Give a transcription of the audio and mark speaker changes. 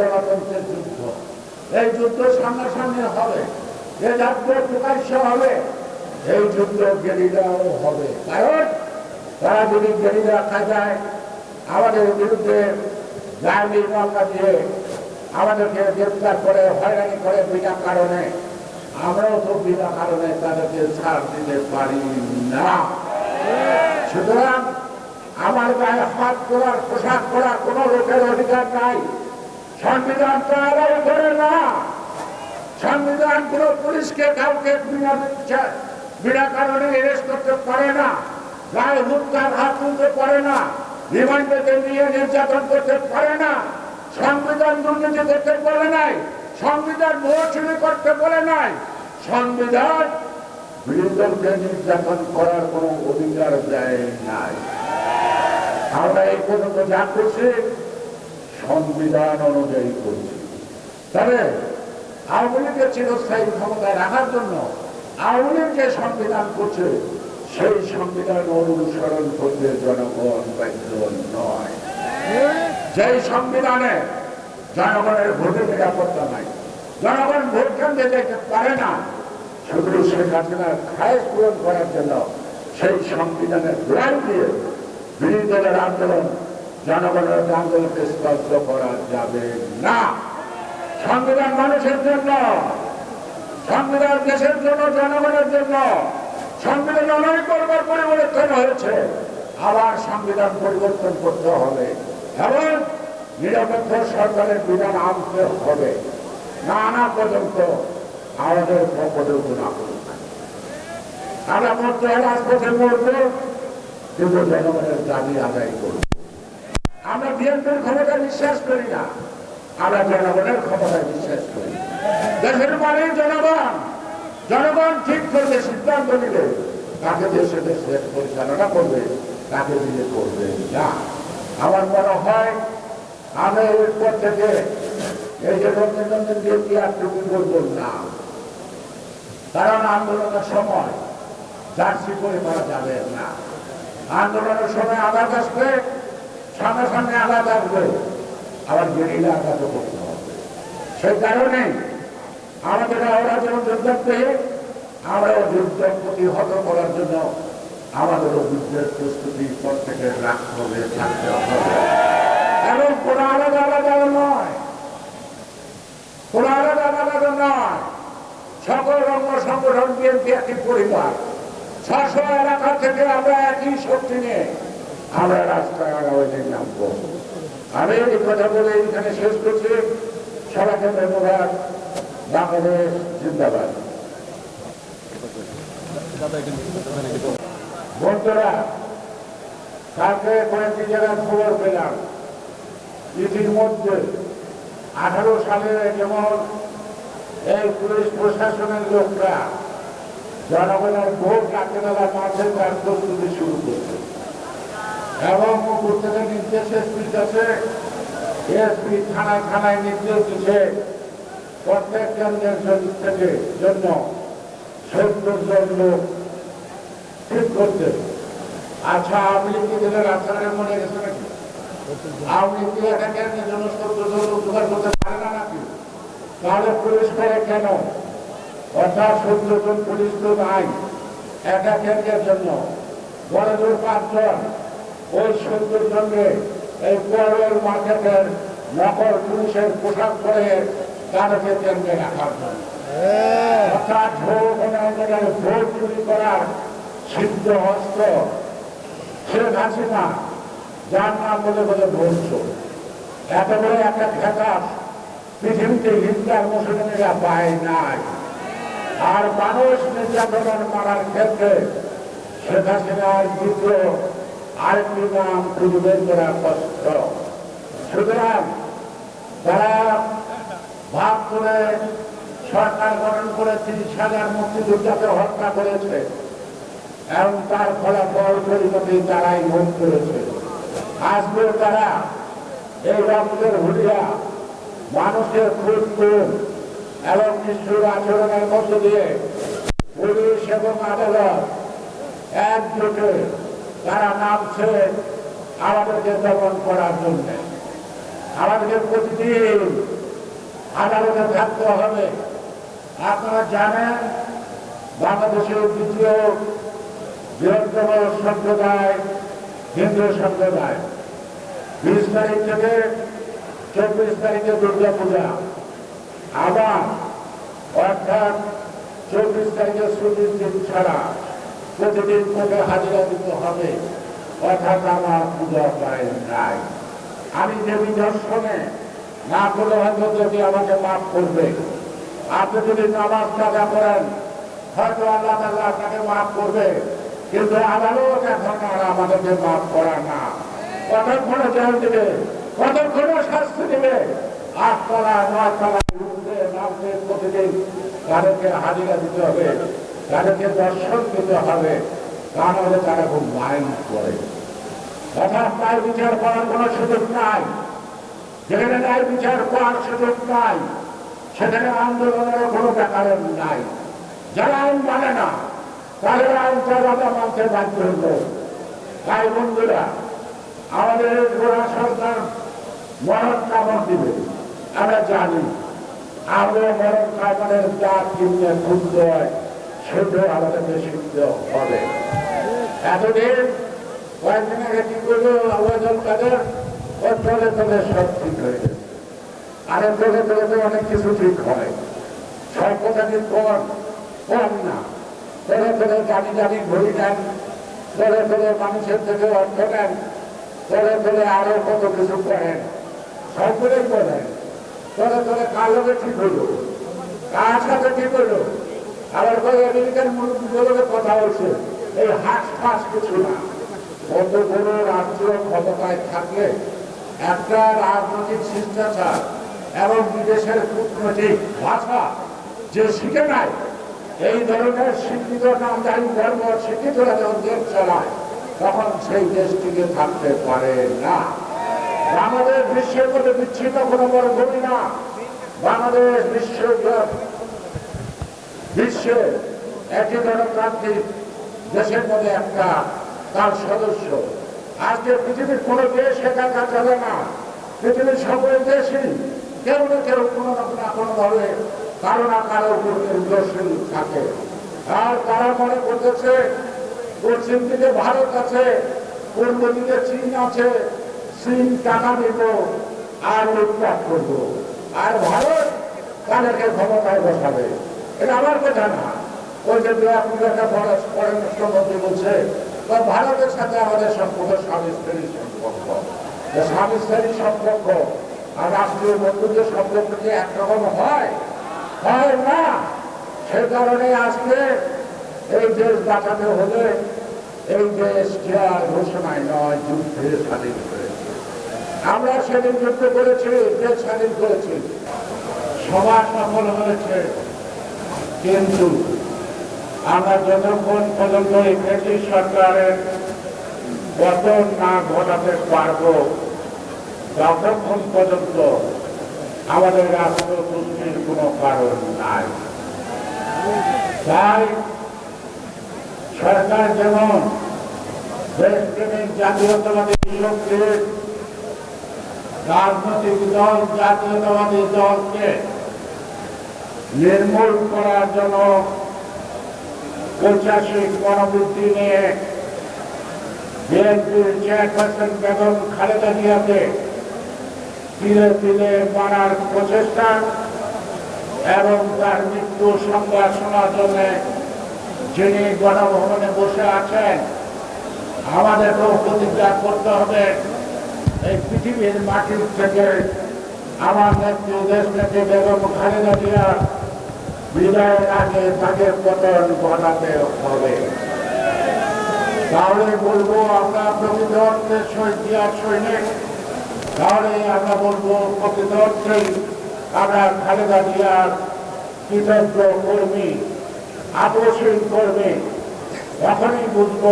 Speaker 1: গণতন্ত্রের যুদ্ধ। এই যুদ্ধ সামনাসামনি হবে। এ যুদ্ধ প্রকাশ্য হবে এই যুদ্ধ গেরিলাও হবে। কারণ তারা যদি গেরিলা যায় আমাদের বিরুদ্ধে গাড়ি মামলা দিয়ে আমাদেরকে গ্রেপ্তার করে, হয়রানি করে বিনা কারণে। আমরাও তো বিনা কারণে তাদেরকে ছাড় দিতে পারি না। সুতরাং আমার গায়ে হাত তোলার পোশাক করার কোন লোকের অধিকার নাই। সংবিধান তো আলাদা করে না। সংবিধান কোন পুলিশকে কাউকে বিনা বিনা কারণে এরেস্ট করতে পারে না। গায়ে হুৎকার হাত তুলতে পারে না। রিমান্ডে নিয়ে নির্যাতন করতে পারে না। সংবিধান দুর্নীতি করতে বলে নাই। সংবিধান মৌসুমি করতে বলে নাই। সংবিধান বিরোধীদলকে নির্যাতন করার কোন অধিকার দেয় নাই। আমরা এই পর্যন্ত যা করছি সংবিধান অনুযায়ী করছে। তবে আওয়ামী লীগের চিরস্থায়ী ক্ষমতায় রাখার জন্য আওয়ামী লীগ যে সংবিধান করছে, সেই সংবিধান অনুসরণ করতে জনগণ বাধ্য নয়। যেই সংবিধানে জনগণের ভোটের নিরাপত্তা নাই, জনগণ ভোট কেন্দ্রে যেতে পারে না, শুধু শেখ হাসিনার খায়েশ পূরণ করার জন্য সেই সংবিধানের গ্রাম দিয়ে বিরোধী দলের আন্দোলন জনগণের আন্দোলনকে স্তব্ধ করা যাবে না। সংবিধান মানুষের জন্য, সংবিধান দেশের জন্য, জনগণের জন্য সংবিধান অনেক করবার পরিবর্তন হয়েছে। আবার সংবিধান পরিবর্তন করতে হবে এবং নিরপেক্ষ সরকারের বিধান আনতে হবে। না আনা পর্যন্ত আমাদের পক্ষ না করুক আমরা মধ্যে রাজপথে মরব, কিন্তু জনগণের দাবি আদায় করব। আমরা বিএনপির ক্ষমতা বিশ্বাস করি না। আমরা জনগণের ক্ষমতায় বিশ্বাস করি। দেশের মানে জনগণ জনগণ ঠিক করবে, সিদ্ধান্ত নিবে। তাকে দেশে দেশে পরিচালনা করবে, তাকে দিয়ে করবে না। আমার মনে হয়, আমি এরপর থেকে এই যে রবীন্দ্রনাথ দেবী আর টুপি বলব না। কারণ আন্দোলনের সময় জার্সি করে মারা যাবে না। আন্দোলনের সময় আঘাত আসবে। সামনে সামনে আঘাত আসবে আবার গেরিলা আঘাত করতে হবে। সেই কারণে আমাদের ওরা যেমন যুদ্ধে আমরাও যুদ্ধ প্রতিহত করার জন্য আমাদেরও যুদ্ধের প্রস্তুতি প্রত্যেকে রাখতে হবে থাকতে হবে। এবং কোন আলাদা আলাদা নয়। কোন আলাদা আলাদা নয়। সকল রঙ্গ সংগঠন বিএনপি একটি পরিবার। ছশো এলাকা থেকে আমরা একই শক্তি নিয়ে আমরা রাস্তায় আগামী নামবো। আমি এই কথা বলে এখানে শেষ করছি। সবাইকে ধন্যবাদ। বাংলাদেশ জিন্দাবাদ। বন্ধুরা, কালকে কয়েকটি জায়গায় খবর পেলাম। ইতিমধ্যে আঠারো সালে যেমন এই পুলিশ প্রশাসনের লোকরা জনগণের ভোট রাখতে দেওয়ার মাঝে তার প্রস্তুতি শুরু করছে। এবং উপর থেকে নির্দেশ এসপির কাছে এসপি থানায় থানায় নির্দেশ দিচ্ছে। প্রত্যেক কেন্দ্রের জন্য থেকে জন্য সত্তর জন লোক ঠিক করতে। আচ্ছা লীগ কি দিনের রাস্তাঘাটে মনে গেছে নাকি? লীগ কি একটা কেন্দ্রের জন্য সত্তর জন লোক জোগাড় করতে পারে না নাকি? তাহলে পুলিশ করে কেন? অর্থাৎ সত্তর জন পুলিশ তো নাই। একটা কেন্দ্রের জন্য। বড় জোর পাঁচজন। ওই জনকে এই পরের মার্কেটের নকল পুলিশের পোশাক পরে তাদেরকে কেন্দ্রে রাখার জন্য। অর্থাৎ ভোট অনায়নের ভোট চুরি করার সিদ্ধ অস্ত্র শেখ হাসিনা যার নাম বলে বলে বলছ এত বড় একটা খেতাব পৃথিবীতে হিন্দুর মুসলিমেরা পায় নাই। আর মানুষ নির্যাতন মারার ক্ষেত্রে শেখ হাসিনার দ্বিতীয় আরেকটি নাম খুঁজে বের করা কষ্ট। সুতরাং তারা ভাগ করে সরকার গঠন করে তিরিশ হাজার মুক্তিযোদ্ধাকে হত্যা করেছে, এবং তার ফলাফল পরিণতি তারাই ভোগ করেছে। আজকে তারা এই রক্তের হুলিয়া মানুষের খুব খুন এবং নিষ্ঠুর আচরণের মধ্য দিয়ে পুলিশ এবং আদালত একজোটে তারা নামছে আমাদেরকে দমন করার জন্য। আমাদেরকে প্রতিদিন আদালতে থাকতে হবে। আপনারা জানেন, বাংলাদেশের দ্বিতীয় বৃহত্তম সম্প্রদায় হিন্দু সম্প্রদায়। বিশ তারিখ থেকে চব্বিশ তারিখে দুর্গা পূজা আবার অর্থাৎ চব্বিশ তারিখে ছুটির দিন ছাড়া প্রতিদিন কোর্টে হাজিরা দিতে হবে, অর্থাৎ আমার পূজা প্রায় নাই। আমি দেবী দর্শনে না করে হয়তো যদি আমাকে মাফ করবে আপনি যদি নামাজ কাজা করেন, হয়তো আল্লাহ তাআলা আপনাকে মাফ করবে, কিন্তু আদালত এখন আর আমাদেরকে মাফ করা না। কতক্ষণে জেল দেবে, কতক্ষণে শাস্তি দিবে? আটতলা নয়তলা উঠতে নামতে প্রতিদিন তাদেরকে হাজিরা দিতে হবে। তাদেরকে দর্শন দিতে হবে। তা নাহলে তারা খুব মাইন্ড করে। অর্থাৎ ন্যায় বিচার করার কোনো সুযোগ নাই। যেখানে ন্যায় বিচার করার সুযোগ নাই, সেখানে আন্দোলনের কোনো ব্যাপার নাই। যারা আইন মানে না, তাদের আইন চালাতে মানতে বাধ্য হলো তাই বন্ধুরা, আমাদের গোড়া সরকার মরণ কামড় দিবে। আমরা জানি আমরা মরণ কামড়ের যা কিনতে খুঁজতে হয়। সেটাও আমাদেরকে শিখতে হবে। এতদিন কয়েকদিন আগে কি করল আওয়াজল কাদের ওর তলে তলে সব ঠিক হয়ে গেছে। আরে তলে তো অনেক কিছু ঠিক হয়। সব কথা ঠিক কর কম না। তলে তলে জানি জানি ঘড়ি নেন তলে তলে মানুষের থেকে অর্থ নেন তলে তলে আরও কত কিছু করেন সবগুলোই করেন। তলে তলে কার লোকে ঠিক হইল কার সাথে ঠিক হইল আবার আমেরিকান মুরব্বীগুলোকে কথা বলছে এই হাস ফাস কিছু না। বড় রাষ্ট্র ক্ষমতায় থাকলে একটা রাজনৈতিক শিষ্টাচার এবং বিদেশের কূটনৈতিক ভাষা যে শিখে নাই, এই ধরনের শিক্ষিত নামদারি ধর্ম শিক্ষিতরা যখন দেশ চালায় তখন সেই দেশ টিকে থাকতে পারে না। বাংলাদেশ বিশ্বের মধ্যে বিচ্ছিন্ন কোনো বড় ভূমি না। বাংলাদেশ বিশ্ব বিশ্বে একটি গণতান্ত্রিক দেশের মধ্যে একটা তার সদস্য। আজকে পৃথিবীর কোনো দেশ একাকার চলে না। পৃথিবীর সকল দেশই কেউ না কেউ কোনো না কোনো কোনোভাবে কারও না কারও উপর নির্ভরশীল থাকে। আর তারা মনে করতেছে, পশ্চিম দিকে ভারত আছে, পূর্ব দিকে চীন আছে, চীন টাকা দিব আর লুটপাট করব। আর ভারত তাদেরকে ক্ষমতায় বসাবে। এটা আমার কথা না। ওই যে একটা পররাষ্ট্রমন্ত্রী বলছে ভারতের সাথে আমাদের সম্পর্ক, স্বামী স্ত্রীর সম্পর্ক। স্বামী স্ত্রীর সম্পর্ক আর রাষ্ট্রীয় বন্ধুদের সম্পর্ক কি একরকম হয়? হয় না। সে কারণে আজকে এই দেশ বাঁচাতে হলে এই দেশ দেশকে আর ঘোষণায় নয়, যুদ্ধে স্বাধীন করেছে আমরা সেদিন যুদ্ধ করেছি, দেশ স্বাধীন করেছি। সবার সফল হয়েছে। কিন্তু আমরা যতক্ষণ পর্যন্ত এই ব্রিটিশ সরকারের পতন না ঘটাতে পারব, ততক্ষণ পর্যন্ত আমাদের রাষ্ট্র পুষ্টির কোনো কারণ নাই। তাই সরকার যেমন দেশপ্রেমিক জাতীয়তাবাদী শক্তির রাজনৈতিক দল, জাতীয়তাবাদী দলকে নির্মূল করার জন্য ঐতিহাসিক মনোবৃত্তি নিয়ে বিএনপির চেয়ারপারসন বেগম খালেদা জিয়াকে তিলে তিলে মারার প্রচেষ্টা এবং তার মৃত্যু সংবাদ শোনার জন্য যিনি গণভবনে বসে আছেন আমাদেরকেও প্রতিজ্ঞা করতে হবে। এই পৃথিবীর মাটির থেকে আমার নেত্রী দেশ নেত্রী বেগম খালেদা জিয়া বিদায়ের আগে তাকে পতন ঘটাতে হবে। তাহলে বলব আমরা অর্থে শহীদ সৈনিক। তাহলে আমরা বলব প্রকৃত আমরা খালেদা জিয়ার কৃতজ্ঞ কর্মী, আপসীন কর্মী। তখনই বুঝব